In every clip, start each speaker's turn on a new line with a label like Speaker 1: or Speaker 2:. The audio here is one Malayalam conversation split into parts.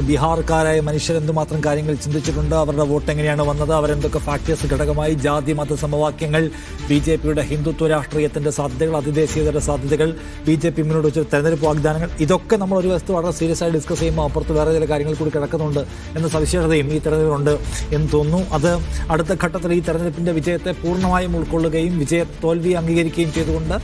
Speaker 1: ബീഹാർക്കാരായ മനുഷ്യർ എന്തുമാത്രം കാര്യങ്ങൾ ചിന്തിച്ചിട്ടുണ്ട് അവരുടെ വോട്ട് എങ്ങനെയാണ് വന്നത് അവരെന്തൊക്കെ ഫാക്ടേഴ്സ് ഘടകമായി ജാതി മത സമവാക്യങ്ങൾ ബി ജെ പിയുടെ ഹിന്ദുത്വ രാഷ്ട്രീയത്തിന്റെ സാധ്യതകൾ അതിദേശീയതയുടെ സാധ്യതകൾ ബി ജെ പി മുന്നോട്ട് വെച്ച തെരഞ്ഞെടുപ്പ് വാഗ്ദാനങ്ങൾ ഇതൊക്കെ നമ്മൾ ഒരു വശത്ത് വളരെ സീരിയസ് ആയി ഡിസ്കസ് ചെയ്യുമ്പോൾ അപ്പുറത്ത് വേറെ ചില കാര്യങ്ങൾ കൂടി കിടക്കുന്നുണ്ട് എന്ന സവിശേഷതയും ഈ തെരഞ്ഞെടുപ്പിലുണ്ട് എന്ന് തോന്നുന്നു. അത് അടുത്ത ഘട്ടത്തിൽ ഈ തെരഞ്ഞെടുപ്പിന്റെ വിജയത്തെ പൂർണമായും ഉൾക്കൊള്ളുകയും വിജയ തോൽവി അംഗീകരിക്കുകയും ചെയ്തുകൊണ്ട്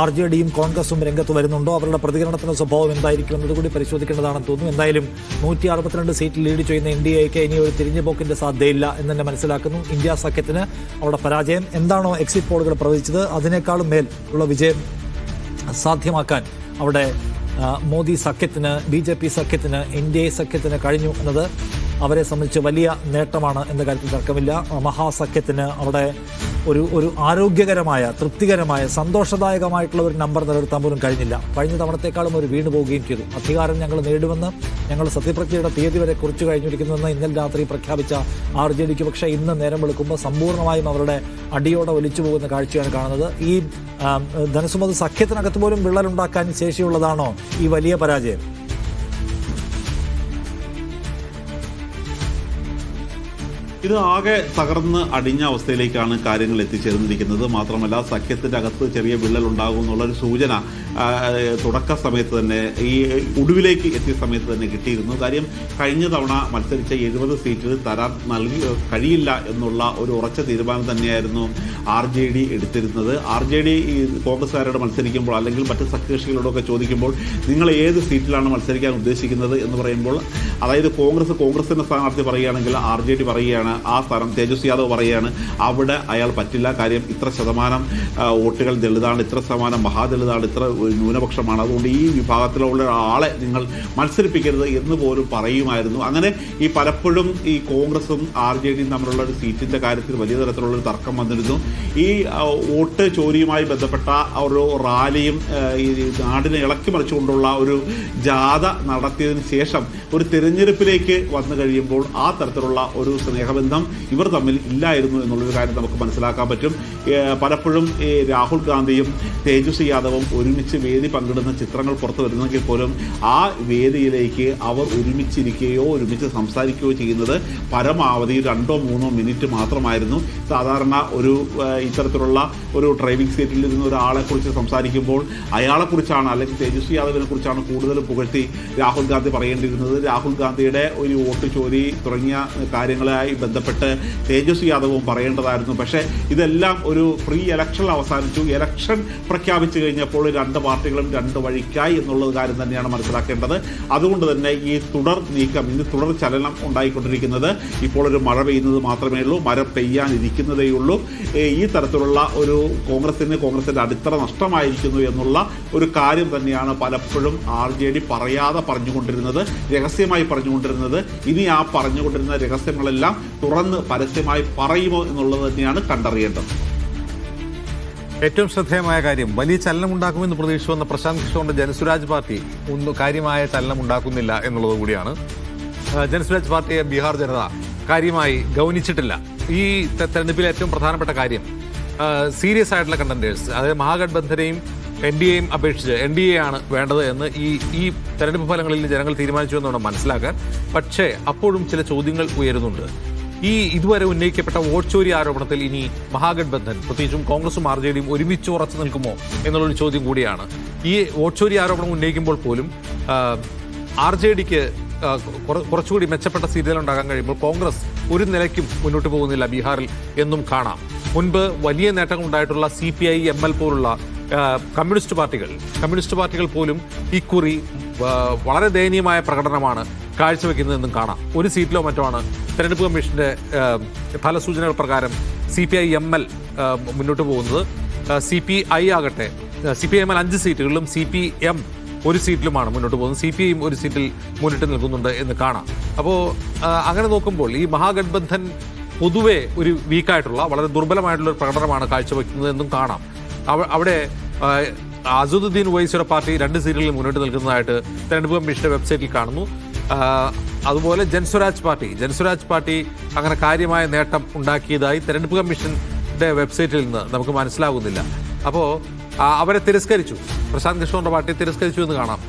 Speaker 1: ആർ ജെ ഡിയും കോൺഗ്രസും രംഗത്ത് വരുന്നുണ്ടോ? അവരുടെ പ്രതികരണത്തിന്റെ സ്വഭാവം എന്തായിരിക്കും എന്നതുകൂടി പരിശോധിക്കേണ്ടതാണെന്ന് തോന്നുന്നു. എന്തായാലും നൂറ്റി അറുപത്തിരണ്ട് സീറ്റ് ലീഡ് ചെയ്യുന്ന എൻ ഡി എക്ക് ഇനി ഒരു തിരിഞ്ഞുപോക്കിന്റെ സാധ്യതയില്ല എന്ന് തന്നെ മനസ്സിലാക്കുന്നു. ഇന്ത്യ സഖ്യത്തിന് അവിടെ പരാജയം എന്താണോ എക്സിറ്റ് പോളുകൾ പ്രവചിച്ചത് അതിനേക്കാളും മേൽ ഉള്ള വിജയം സാധ്യമാക്കാൻ അവിടെ മോദി സഖ്യത്തിന് ബി ജെ പി സഖ്യത്തിന് എൻ ഡി എ സഖ്യത്തിന് കഴിഞ്ഞു എന്നത് അവരെ സംബന്ധിച്ച് വലിയ നേട്ടമാണ് എന്ന കാര്യത്തിൽ തർക്കമില്ല. മഹാസഖ്യത്തിന് അവിടെ ഒരു ഒരു ആരോഗ്യകരമായ തൃപ്തികരമായ സന്തോഷദായകമായിട്ടുള്ള ഒരു നമ്പർ നിലനിർത്താൻ പോലും കഴിഞ്ഞില്ല. കഴിഞ്ഞ തവണത്തെക്കാളും ഒരു വീണ് പോവുകയും ചെയ്തു. അധികാരം ഞങ്ങൾ നേടുമെന്ന് ഞങ്ങൾ സത്യപ്രതിജ്ഞയുടെ തീയതി വരെ കുറിച്ചു കഴിഞ്ഞിരിക്കുന്നുവെന്ന് ഇന്നലെ രാത്രി പ്രഖ്യാപിച്ച ആർ ജെ ഡിക്ക് പക്ഷേ ഇന്ന് നേരം വെളുക്കുമ്പോൾ സമ്പൂർണമായും അവരുടെ അടിയോടെ ഒലിച്ചു പോകുന്ന കാഴ്ചയാണ് കാണുന്നത്. ഈ ധനസുമത് സഖ്യത്തിനകത്ത് പോലും വിള്ളലുണ്ടാക്കാൻ ശേഷിയുള്ളതാണോ ഈ വലിയ പരാജയം?
Speaker 2: ഇത് ആകെ തകർന്ന് അടിഞ്ഞ അവസ്ഥയിലേക്കാണ് കാര്യങ്ങൾ എത്തിച്ചേർന്നിരിക്കുന്നത്. മാത്രമല്ല സഖ്യത്തിന്റെ അകത്ത് ചെറിയ വിള്ളൽ ഉണ്ടാകും എന്നുള്ളൊരു സൂചന തുടക്ക സമയത്ത് തന്നെ ഈ ഒടുവിലേക്ക് എത്തിയ സമയത്ത് തന്നെ കിട്ടിയിരുന്നു. കാര്യം കഴിഞ്ഞ തവണ മത്സരിച്ച എഴുപത് സീറ്റിൽ തരാൻ നൽകി കഴിയില്ല എന്നുള്ള ഒരു ഉറച്ച തീരുമാനം തന്നെയായിരുന്നു ആർ ജെ ഡി എടുത്തിരുന്നത്. ആർ ജെ ഡി ഈ കോൺഗ്രസ്സുകാരോട് മത്സരിക്കുമ്പോൾ അല്ലെങ്കിൽ മറ്റ് സഖ്യകക്ഷികളോടൊക്കെ ചോദിക്കുമ്പോൾ നിങ്ങൾ ഏത് സീറ്റിലാണ് മത്സരിക്കാൻ ഉദ്ദേശിക്കുന്നത് എന്ന് പറയുമ്പോൾ അതായത് കോൺഗ്രസ് കോൺഗ്രസിന്റെ സ്ഥാനാർത്ഥി പറയുകയാണെങ്കിൽ ആർ ജെ ഡി പറയുകയാണ് ആ സ്ഥാനം തേജസ്വി യാദവ് പറയുകയാണ്. അവിടെ അയാൾ പറ്റില്ല. കാര്യം ഇത്ര ശതമാനം വോട്ടുകൾ ദളിതാണ് ഇത്ര ശതമാനം മഹാദളിതാണ് ഇത്ര ന്യൂനപക്ഷമാണ്. അതുകൊണ്ട് ഈ വിഭാഗത്തിലുള്ള ആളെ നിങ്ങൾ മത്സരിപ്പിക്കരുത് എന്ന് പോലും പറയുമായിരുന്നു. അങ്ങനെ ഈ പലപ്പോഴും ഈ കോൺഗ്രസും ആർ ജെ ഡിയും തമ്മിലുള്ള ഒരു സീറ്റിന്റെ കാര്യത്തിൽ വലിയ തരത്തിലുള്ള ഒരു തർക്കം വന്നിരുന്നു. ഈ വോട്ട് ചോരിയുമായി ബന്ധപ്പെട്ട ഒരു റാലിയും ഈ നാടിനെ ഇളക്കി മറിച്ചുകൊണ്ടുള്ള ഒരു ജാഥ നടത്തിയതിന് ശേഷം ഒരു തിരഞ്ഞെടുപ്പിലേക്ക് വന്നു കഴിയുമ്പോൾ ആ തരത്തിലുള്ള ഒരു സ്നേഹബന്ധം ഇവർ തമ്മിൽ ഇല്ലായിരുന്നു എന്നുള്ളൊരു കാര്യം നമുക്ക് മനസ്സിലാക്കാൻ പറ്റും. പലപ്പോഴും ഈ രാഹുൽ ഗാന്ധിയും തേജസ്വി യാദവും ഒരുമിച്ച് വേദി പങ്കിടുന്ന ചിത്രങ്ങൾ പുറത്തു വരുന്നെങ്കിൽ പോലും ആ വേദിയിലേക്ക് അവർ ഒരുമിച്ചിരിക്കുകയോ ഒരുമിച്ച് സംസാരിക്കുകയോ ചെയ്യുന്നത് പരമാവധി രണ്ടോ മൂന്നോ മിനിറ്റ് മാത്രമായിരുന്നു. സാധാരണ ഒരു ഇത്തരത്തിലുള്ള ഒരു ഡ്രൈവിംഗ് സീറ്റിൽ ഇരുന്ന ഒരാളെക്കുറിച്ച് സംസാരിക്കുമ്പോൾ അയാളെക്കുറിച്ചാണ് അല്ലെങ്കിൽ തേജസ്വി യാദവിനെ കുറിച്ചാണ് കൂടുതൽ പുകഴ്ത്തി രാഹുൽ ഗാന്ധി പറയേണ്ടിയിരുന്നത്. രാഹുൽ ഗാന്ധിയുടെ ഒരു വോട്ട് ചോരി തുടങ്ങിയ കാര്യങ്ങളുമായി ബന്ധപ്പെട്ട് തേജസ്വി യാദവും പറയേണ്ടതായിരുന്നു. പക്ഷേ ഇതെല്ലാം ഒരു പ്രീ ഇലക്ഷൻ അവസാനിച്ചു. ഇലക്ഷൻ പ്രഖ്യാപിച്ചു കഴിഞ്ഞപ്പോൾ രണ്ട് പാർട്ടികളും രണ്ട് വഴിക്കായി എന്നുള്ള കാര്യം തന്നെയാണ് മനസ്സിലാക്കേണ്ടത്. അതുകൊണ്ട് തന്നെ ഈ തുടർ നീക്കം ഇന്ന് തുടർ ചലനം ഉണ്ടായിക്കൊണ്ടിരിക്കുന്നത് ഇപ്പോൾ ഒരു മഴ പെയ്യുന്നത് മാത്രമേ ഉള്ളൂ മഴ പെയ്യാനിരിക്കുന്നതേ ഉള്ളൂ. ഈ തരത്തിലുള്ള ഒരു കോൺഗ്രസിന് കോൺഗ്രസിന്റെ അടിത്തറ നഷ്ടമായിരിക്കുന്നു എന്നുള്ള ഒരു കാര്യം തന്നെയാണ് പലപ്പോഴും ആർ ജെ ഡി പറയാതെ പറഞ്ഞുകൊണ്ടിരുന്നത്. രഹസ്യമായി പറഞ്ഞുകൊണ്ടിരുന്നത്. ഇനി ആ പറഞ്ഞുകൊണ്ടിരുന്ന രഹസ്യങ്ങളെല്ലാം തുറന്ന് പരസ്യമായി പറയുമോ എന്നുള്ളത് തന്നെയാണ് കണ്ടറിയേണ്ടത്.
Speaker 3: ഏറ്റവും ശ്രദ്ധേയമായ കാര്യം വലിയ ചലനം ഉണ്ടാക്കുമെന്ന് പ്രതീക്ഷ വന്ന പ്രശാന്ത് കിഷോറിന്റെ ജനസുരാജ് പാർട്ടി ഒന്നും കാര്യമായ ചലനം ഉണ്ടാക്കുന്നില്ല എന്നുള്ളത് കൂടിയാണ്. ജനസുരാജ് പാർട്ടിയെ ബീഹാർ ജനത കാര്യമായി ഗൗനിച്ചിട്ടില്ല. ഈ തെരഞ്ഞെടുപ്പിലെ ഏറ്റവും പ്രധാനപ്പെട്ട കാര്യം സീരിയസ് ആയിട്ടുള്ള കണ്ടന്റേഴ്സ് അതായത് മഹാഗഡ്ബന്ധനെയും എൻ ഡി എയും അപേക്ഷിച്ച് എൻ ഡി എ ആണ് വേണ്ടത് എന്ന് ഈ ഈ തെരഞ്ഞെടുപ്പ് ഫലങ്ങളിൽ ജനങ്ങൾ തീരുമാനിച്ചു എന്ന് വേണം മനസ്സിലാക്കാൻ. പക്ഷേ അപ്പോഴും ചില ചോദ്യങ്ങൾ ഉയരുന്നുണ്ട്. ഈ ഇതുവരെ ഉന്നയിക്കപ്പെട്ട വോട്ട് ചോരി ആരോപണത്തിൽ ഇനി മഹാഗഡ്ബന്ധൻ പ്രത്യേകിച്ചും കോൺഗ്രസും ആർ ജെ ഡിയും ഒരുമിച്ച് ഉറച്ചു നിൽക്കുമോ എന്നുള്ളൊരു ചോദ്യം കൂടിയാണ്. ഈ വോട്ട് ചോരി ആരോപണം ഉന്നയിക്കുമ്പോൾ പോലും ആർ ജെ ഡിക്ക് കുറച്ചുകൂടി മെച്ചപ്പെട്ട സീറ്റുകൾ ഉണ്ടാകാൻ കഴിയുമ്പോൾ കോൺഗ്രസ് ഒരു നിലയ്ക്കും മുന്നോട്ട് പോകുന്നില്ല ബീഹാറിൽ എന്നും കാണാം. മുൻപ് വലിയ നേട്ടങ്ങൾ ഉണ്ടായിട്ടുള്ള C P I M L പോലുള്ള കമ്മ്യൂണിസ്റ്റ് പാർട്ടികൾ. കമ്മ്യൂണിസ്റ്റ് പാർട്ടികൾ പോലും ഇക്കുറി വളരെ ദയനീയമായ പ്രകടനമാണ് കാഴ്ചവെക്കുന്നതെന്നും കാണാം. ഒരു സീറ്റിലോ മറ്റോ ആണ് തെരഞ്ഞെടുപ്പ് കമ്മീഷന്റെ ഫലസൂചനകൾ പ്രകാരം C P I M L മുന്നോട്ട് പോകുന്നത്. സി പി ഐ ആകട്ടെ C P I M L അഞ്ച് സീറ്റുകളിലും സി പി എം ഒരു സീറ്റിലുമാണ് മുന്നോട്ട് പോകുന്നത്. സി പി ഐയും ഒരു സീറ്റിൽ മുന്നിട്ട് നിൽക്കുന്നുണ്ട് എന്ന് കാണാം. അപ്പോൾ അങ്ങനെ നോക്കുമ്പോൾ ഈ മഹാഗഡ്ബന്ധൻ പൊതുവെ ഒരു വീക്കായിട്ടുള്ള വളരെ ദുർബലമായിട്ടുള്ള ഒരു പ്രകടനമാണ് കാഴ്ചവെക്കുന്നത് എന്നും കാണാം. അവിടെ അസുദ്ദീൻ വൈസിയുടെ പാർട്ടി രണ്ട് സീറ്റുകളിൽ മുന്നോട്ട് നിൽക്കുന്നതായിട്ട് തെരഞ്ഞെടുപ്പ് കമ്മീഷന്റെ വെബ്സൈറ്റിൽ കാണുന്നു. അതുപോലെ ജൻസ്വരാജ് പാർട്ടി. ജൻസ്വരാജ് പാർട്ടി അങ്ങനെ കാര്യമായ നേട്ടം ഉണ്ടാക്കിയതായി തെരഞ്ഞെടുപ്പ് കമ്മീഷന്റെ വെബ്സൈറ്റിൽ നിന്ന് നമുക്ക് മനസ്സിലാകുന്നില്ല. അപ്പോൾ അവരെ തിരസ്കരിച്ചു. പ്രശാന്ത് കിഷോറിന്റെ പാർട്ടി തിരസ്കരിച്ചു എന്ന് കാണാം.